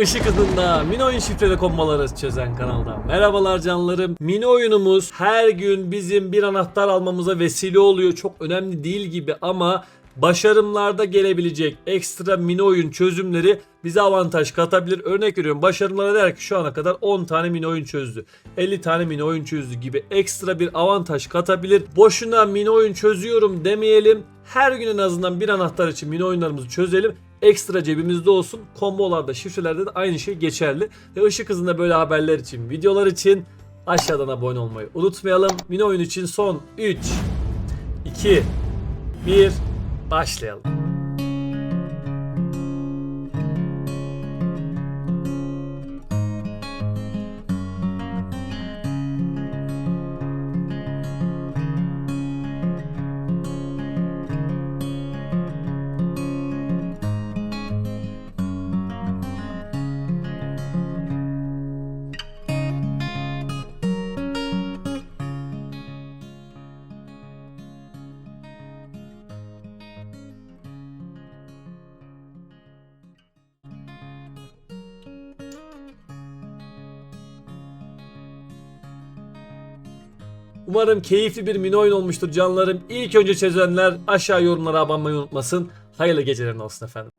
Işık hızında mini oyun şifreli kombaları çözen kanalda. Merhabalar canlarım. Mini oyunumuz her gün bizim bir anahtar almamıza vesile oluyor. Çok önemli değil gibi ama başarımlarda gelebilecek ekstra mini oyun çözümleri bize avantaj katabilir. Örnek veriyorum başarımlara der ki şu ana kadar 10 tane mini oyun çözdü. 50 tane mini oyun çözdü gibi ekstra bir avantaj katabilir. Boşuna mini oyun çözüyorum demeyelim. Her gün en azından bir anahtar için mini oyunlarımızı çözelim ekstra cebimizde olsun. Kombolarda, şifrelerde de aynı şey geçerli. Ve ışık hızında böyle haberler için, videolar için aşağıdan abone olmayı unutmayalım. Mini oyun için son 3, 2, 1, başlayalım. Umarım keyifli bir mini oyun olmuştur canlarım. İlk önce çözenler aşağı yorumlara abanmayı unutmasın. Hayırlı geceler olsun efendim.